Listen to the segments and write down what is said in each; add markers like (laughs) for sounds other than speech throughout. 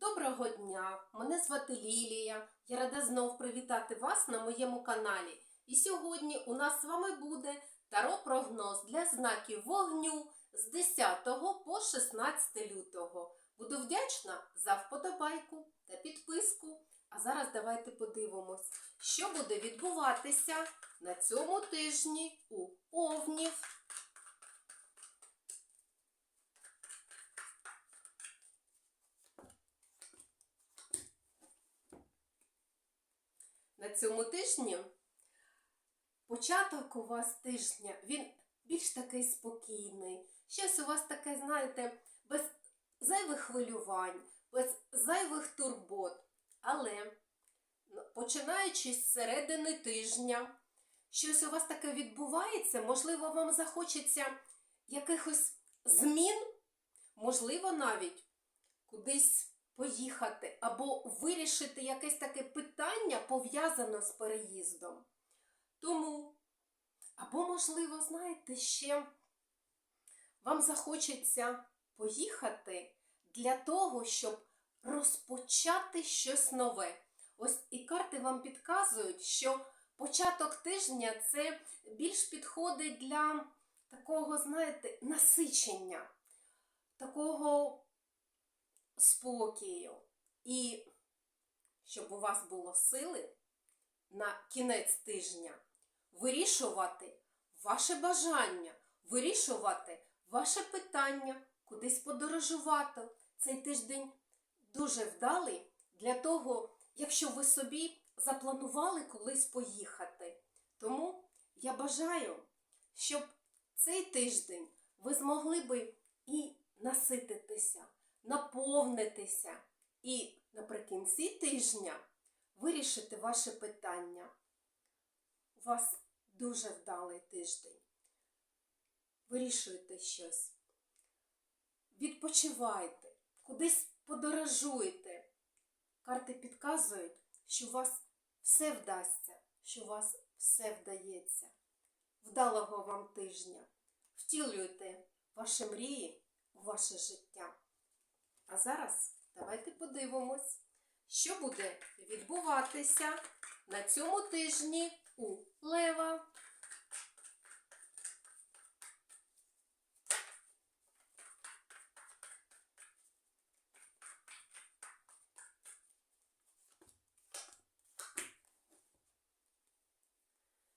Доброго дня! Мене звати Лілія. Я рада знов привітати вас на моєму каналі. І сьогодні у нас з вами буде таро-прогноз для знаків вогню з 10 по 16 лютого. Буду вдячна за вподобайку та підписку. А зараз давайте подивимось, що буде відбуватися на цьому тижні у Овнів. на цьому тижні. Початок у вас тижня, він більш такий спокійний. Щось у вас таке, знаєте, без зайвих хвилювань, без зайвих турбот. Але починаючи з середини тижня, щось у вас таке відбувається, можливо, вам захочеться якихось змін, можливо, навіть кудись поїхати або вирішити якесь таке питання пов'язане з переїздом. Тому, або, можливо, знаєте, ще вам захочеться поїхати для того, щоб розпочати щось нове. Ось і карти вам підказують, що початок тижня це більш підходить для такого, знаєте, насичення, такого спокою. І щоб у вас було сили на кінець тижня вирішувати ваше бажання, вирішувати ваше питання, кудись подорожувати. Цей тиждень дуже вдалий для того, якщо ви собі запланували колись поїхати. Тому я бажаю, щоб цей тиждень ви змогли би і насититися наповнитися і наприкінці тижня вирішити ваше питання. У вас дуже вдалий тиждень. Вирішуйте щось. Відпочивайте, кудись подорожуйте. Карти підказують, що у вас все вдасться, що у вас все вдається. Вдалого вам тижня. Втілюйте ваші мрії у ваше життя. А зараз давайте подивимось, що буде відбуватися на цьому тижні у Лева.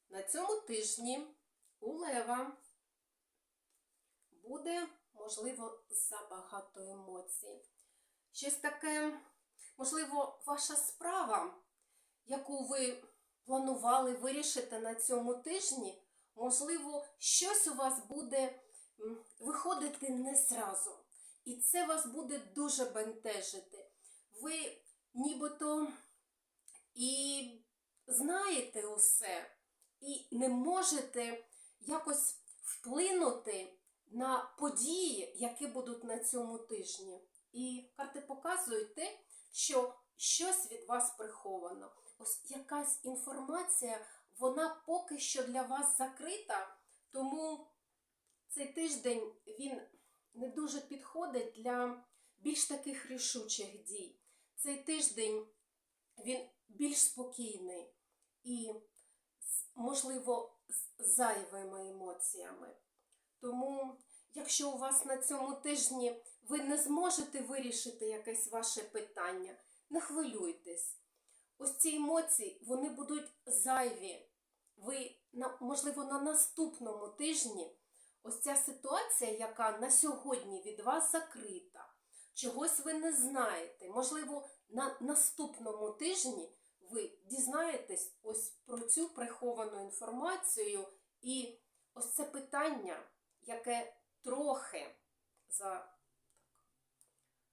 На цьому тижні у Лева буде можливо, забагато емоцій. Щось таке, можливо, ваша справа, яку ви планували вирішити на цьому тижні, можливо, щось у вас буде виходити не зразу. І це вас буде дуже бентежити. Ви нібито і знаєте усе, і не можете якось вплинути на події, які будуть на цьому тижні. І карти показують те, що щось від вас приховано. Ось якась інформація, вона поки що для вас закрита, тому цей тиждень він не дуже підходить для більш таких рішучих дій. Цей тиждень він більш спокійний і, можливо, з зайвими емоціями. Тому, якщо у вас на цьому тижні ви не зможете вирішити якесь ваше питання, не хвилюйтесь. Ось ці емоції вони будуть зайві. Ви, можливо, на наступному тижні ось ця ситуація, яка на сьогодні від вас закрита, чогось ви не знаєте. Можливо, на наступному тижні ви дізнаєтесь ось про цю приховану інформацію і ось це питання яке трохи за...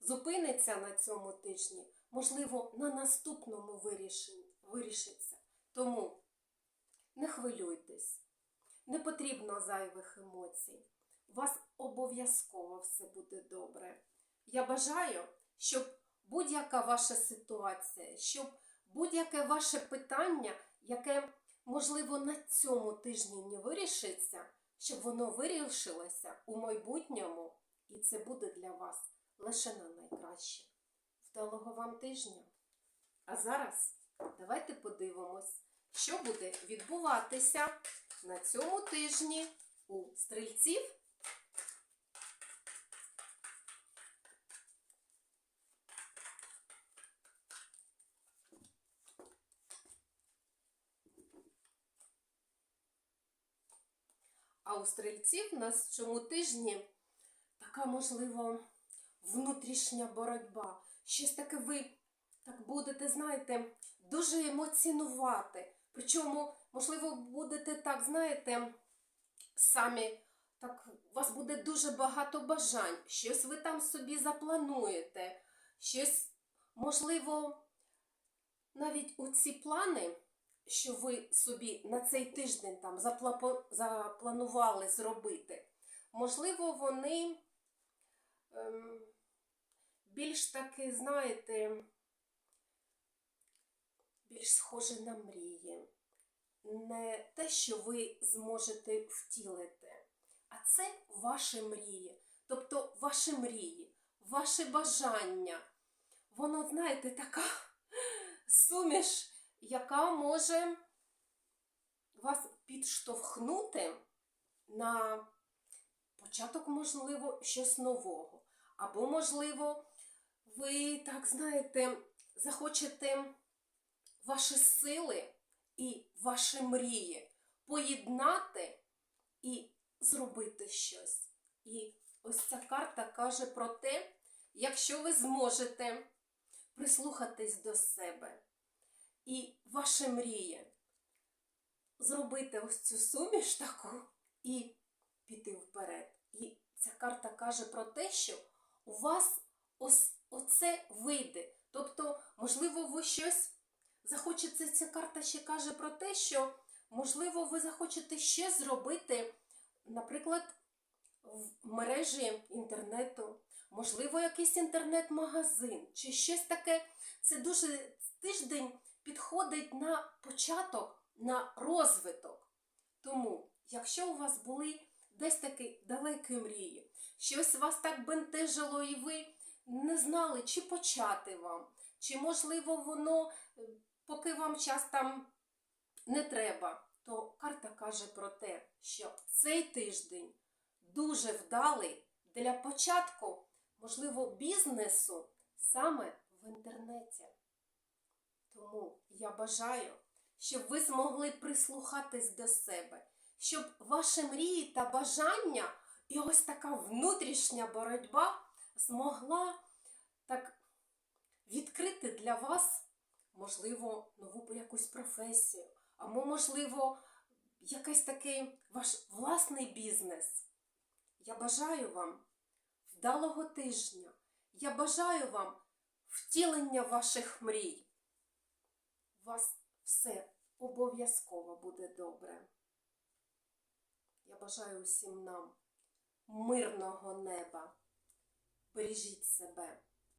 зупиниться на цьому тижні, можливо, на наступному вирішиться. Тому не хвилюйтесь, не потрібно зайвих емоцій. У вас обов'язково все буде добре. Я бажаю, щоб будь-яка ваша ситуація, щоб будь-яке ваше питання, яке, можливо, на цьому тижні не вирішиться, щоб воно вирішилося у майбутньому, і це буде для вас лише на найкраще. вдалого вам тижня. А зараз давайте подивимось, що буде відбуватися на цьому тижні у стрільців. У стрільців на цьому тижні така, можливо, внутрішня боротьба. Щось таке ви так будете, знаєте, дуже емоціонувати. Причому, можливо, будете так, знаєте, самі, так, у вас буде дуже багато бажань, щось ви там собі заплануєте, щось, можливо, навіть у ці плани, що ви собі на цей тиждень там запланували зробити, можливо, вони ем, більш таки, знаєте, більш схоже на мрії. Не те, що ви зможете втілити, а це ваші мрії. Тобто ваші мрії, ваше бажання. Воно, знаєте, така (laughs) суміш, яка може вас підштовхнути на початок, можливо, щось нового. Або, можливо, ви, так знаєте, захочете ваші сили і ваші мрії поєднати і зробити щось. І ось ця карта каже про те, якщо ви зможете прислухатись до себе і ваші мрії, зробити ось цю суміш таку і піти вперед. І ця карта каже про те, що у вас ось оце вийде. Тобто, можливо, ви щось захочете, ця карта ще каже про те, що, можливо, ви захочете ще зробити, наприклад, в мережі інтернету, можливо, якийсь інтернет-магазин чи щось таке. Це дуже тиждень підходить на початок, на розвиток. Тому, якщо у вас були десь такі далекі мрії, щось вас так бентежило, і ви не знали, чи почати вам, чи, можливо, воно, е, поки вам час там не треба, то карта каже про те, що цей тиждень дуже вдалий для початку, можливо, бізнесу саме в інтернеті. Тому я бажаю, щоб ви змогли прислухатись до себе, щоб ваші мрії та бажання і ось така внутрішня боротьба змогла так відкрити для вас, можливо, нову якусь професію, або, можливо, якийсь такий ваш власний бізнес. Я бажаю вам вдалого тижня. Я бажаю вам втілення ваших мрій. Вас все обов'язково буде добре. Я бажаю усім нам мирного неба. Бережіть себе.